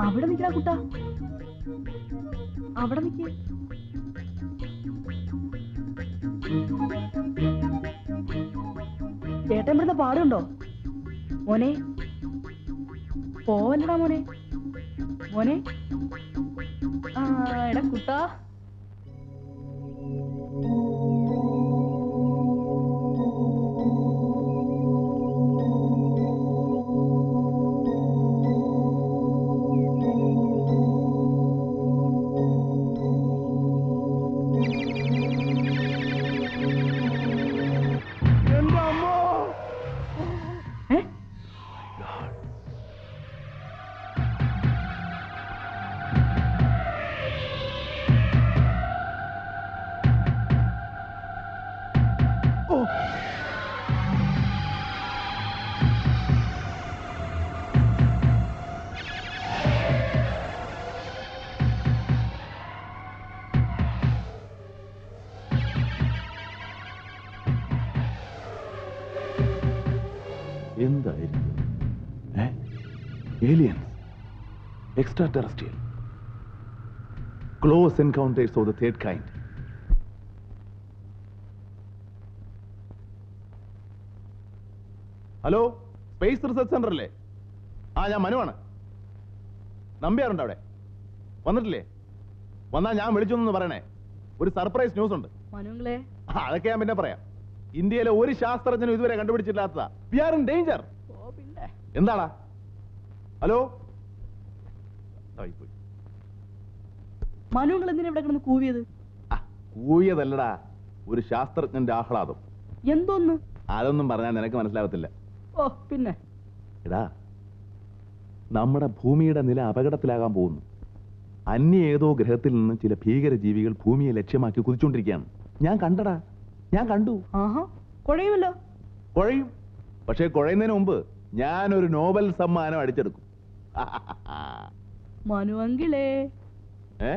അവിടെ നിൽക്കണ കുട്ട. അവിടെ നിൽക്ക് ചേട്ടൻ ഇവിടുന്ന് പാടുണ്ടോ? മോനെ. പോവല്ലടാ മോനെ. മോനെ. ആ എടാ കുട്ടാ. എന്തായിരിക്കും aliens extraterrestrial close encounters of the third kind Hello space research centre അല്ലേ? ആ ഞാൻ മനുവാണ്. നമ്പിയാറുണ്ട് അവിടെ? വന്നിട്ടില്ലേ? വന്നാ ഞാൻ വിളിച്ചൊന്നു പറയണേ. ഒരു സർപ്രൈസ് ന്യൂസ് ഉണ്ട്. അതൊക്കെ ഞാൻ പിന്നെ പറയാം. ഇന്ത്യയിലെ ഒരു ശാസ്ത്രജ്ഞനും ഇതുവരെ കണ്ടുപിടിച്ചിട്ടില്ലാത്തതാ. വി ആർ ഇൻ ഡേഞ്ചർ എന്താടാ? ഹലോ. മനുങ്ങൾ എന്തിനാ ഇവിടെ കിടന്ന് കൂവിയത്? കൂവിയതല്ലടാ. ഒരു ശാസ്ത്രജ്ഞന്റെ ആഹ്ലാദം. എന്തോന്ന്? അതൊന്നും പറഞ്ഞാൽ നിനക്ക് മനസ്സിലാവത്തില്ല. ഓ പിന്നെ? എടാ നമ്മുടെ ഭൂമിയുടെ നില അപകടത്തിലാകാൻ പോകുന്നു. അന്യ ഏതോ ഗ്രഹത്തിൽ നിന്ന് ചില ഭീകര ജീവികൾ ഭൂമിയെ ലക്ഷ്യമാക്കി കുതിച്ചുകൊണ്ടിരിക്കുകയാണ്. ഞാൻ കണ്ടടാ ഞാൻ കണ്ടു. ആഹാ കുഴയുമല്ലോ. കുഴയും. പക്ഷേ കുഴയുന്നതിന് മുമ്പ് ഞാനൊരു നോബൽ സമ്മാനം അടിച്ചെടുക്കും. മനുവങ്കിളേ. ഏ?